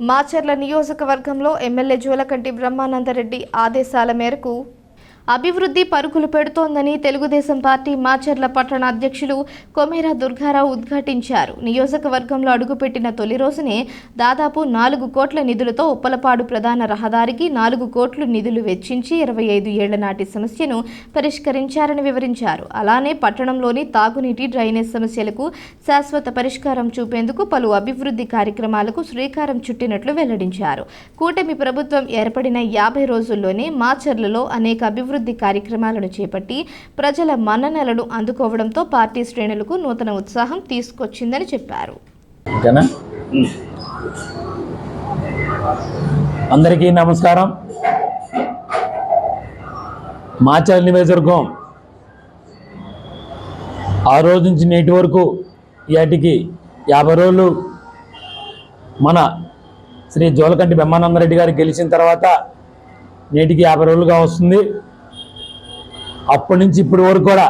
మాచర్ల నియోజకవర్గంలో ఎమ్మెల్యే జోలకంటి బ్రహ్మానందరెడ్డి ఆదేశాల మేరకు అభివృద్ధి పరుగులు పెడుతోందని తెలుగుదేశం పార్టీ మాచర్ల పట్టణ అధ్యక్షులు కొమేరా దుర్గారావు ఉద్ఘాటించారు. నియోజకవర్గంలో అడుగుపెట్టిన తొలి రోజునే దాదాపు నాలుగు కోట్ల నిధులతో ఉప్పలపాడు ప్రధాన రహదారికి నాలుగు కోట్లు నిధులు వెచ్చించి ఇరవై ఐదు ఏళ్ళ నాటి సమస్యను పరిష్కరించారని వివరించారు. అలానే పట్టణంలోని తాగునీటి డ్రైనేజ్ సమస్యలకు శాశ్వత పరిష్కారం చూపేందుకు పలు అభివృద్ధి కార్యక్రమాలకు శ్రీకారం చుట్టినట్లు వెల్లడించారు. కూటమి ప్రభుత్వం ఏర్పడిన యాభై రోజుల్లోనే మాచర్లలో అనేక అభివృద్ధి కార్యక్రమాలను చేపట్టి ప్రజల మన్ననలను అందుకోవడంతో పార్టీ శ్రేణులకు నూతన ఉత్సాహం తీసుకొచ్చిందని చెప్పారు. అందరికీ నమస్కారం. మాచల్ నియోజకవర్గం ఆ రోజు నుంచి నేటి వరకు ఏటికి యాభై రోజులు మన శ్రీ జోలకంటి బ్రహ్మానందరెడ్డి గారు గెలిచిన తర్వాత నేటికి యాభై రోజులుగా వస్తుంది. అప్పటి నుంచి ఇప్పటి వరకు కూడా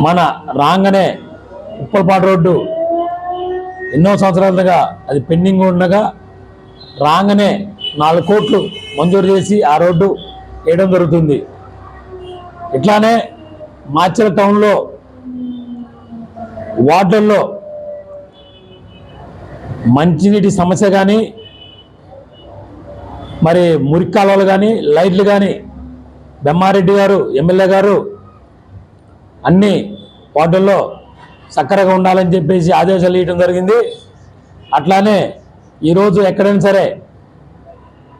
మన రాగానే ఉప్పలపాటు రోడ్డు ఎన్నో సంవత్సరాలుగా అది పెండింగ్ ఉండగా రాగానే నాలుగు కోట్లు మంజూరు చేసి ఆ రోడ్డు వేయడం జరుగుతుంది. ఇట్లానే మాచల టౌన్లో వార్డుల్లో మంచినీటి సమస్య కానీ మరి మురికి కాలువలు కానీ లైట్లు కానీ బెమ్మారెడ్డి గారు ఎమ్మెల్యే గారు అన్ని వార్డుల్లో చక్కరగా ఉండాలని చెప్పేసి ఆదేశాలు ఇవ్వడం జరిగింది. అట్లానే ఈరోజు ఎక్కడైనా సరే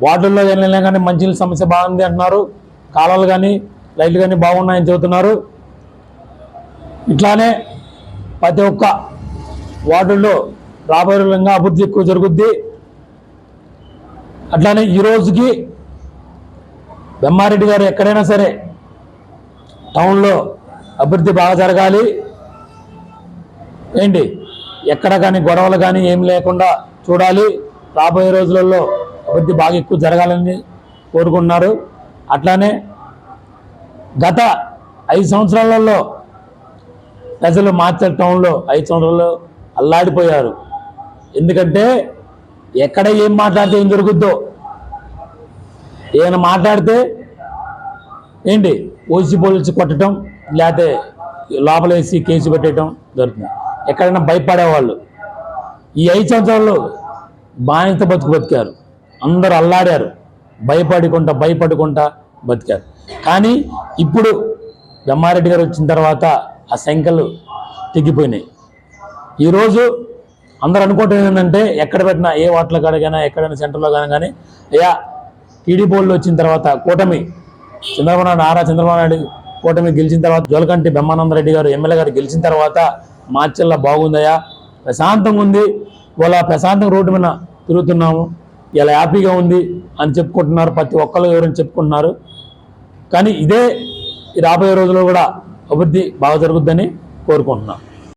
వార్డుల్లో వెళ్ళినా కానీ మంచినీళ్ళ సమస్య బాగుంది అంటున్నారు. కాలాలు కానీ లైట్లు కానీ బాగున్నాయని చెబుతున్నారు. ఇట్లానే ప్రతి ఒక్క వార్డుల్లో రాబోయే అభివృద్ధి ఎక్కువ జరుగుద్ది. అట్లానే ఈ రోజుకి బెమ్మారెడ్డి గారు ఎక్కడైనా సరే టౌన్లో అభివృద్ధి బాగా జరగాలి. ఏంటి? ఎక్కడ కానీ గొడవలు కానీ ఏం లేకుండా చూడాలి. రాబోయే రోజులలో అభివృద్ధి బాగా ఎక్కువ జరగాలని కోరుకుంటున్నారు. అట్లానే గత ఐదు సంవత్సరాలలో ప్రజలు మార్చల్ టౌన్లో ఐదు సంవత్సరాల్లో అల్లాడిపోయారు. ఎందుకంటే ఎక్కడ ఏం మాట్లాడితే ఏం దొరుకుద్దో ఏమైనా మాట్లాడితే ఏంటి? ఓసి పోలీసు కొట్టడం లేకపోతే లోపలేసి కేసు పెట్టడం జరుగుతుంది. ఎక్కడైనా భయపడేవాళ్ళు. ఈ ఐదు సంవత్సరాల్లో బానిస బతుకు బతికారు. అందరూ అల్లాడారు. భయపడుకుంటా భయపడుకుంటా బతికారు. కానీ ఇప్పుడు బ్రహ్మారెడ్డి గారు వచ్చిన తర్వాత ఆ సంఖ్యలు తెగిపోయినాయి. ఈరోజు అందరు అనుకోవటం ఏంటంటే ఎక్కడ పెట్టినా ఏ వాటిలో కాడకైనా ఎక్కడైనా సెంటర్లో కానీ కానీ అయ్యా టీడీపీ వాళ్ళు వచ్చిన తర్వాత కూటమి చంద్రబాబు నాయుడు ఆరా చంద్రబాబు నాయుడు కూటమి గెలిచిన తర్వాత జోలకంటి బ్రహ్మానందరెడ్డి గారు ఎమ్మెల్యే గారు గెలిచిన తర్వాత మార్చల్లా బాగుందయ్యా ప్రశాంతంగా ఉంది వాళ్ళ ప్రశాంతంగా రోడ్డు మీద తిరుగుతున్నాము ఇలా హ్యాపీగా ఉంది అని చెప్పుకుంటున్నారు ప్రతి ఒక్కరు ఎవరైనా చెప్పుకుంటున్నారు. కానీ ఇదే రాబోయే రోజుల్లో కూడా అభివృద్ధి బాగా జరుగుద్దని కోరుకుంటున్నాను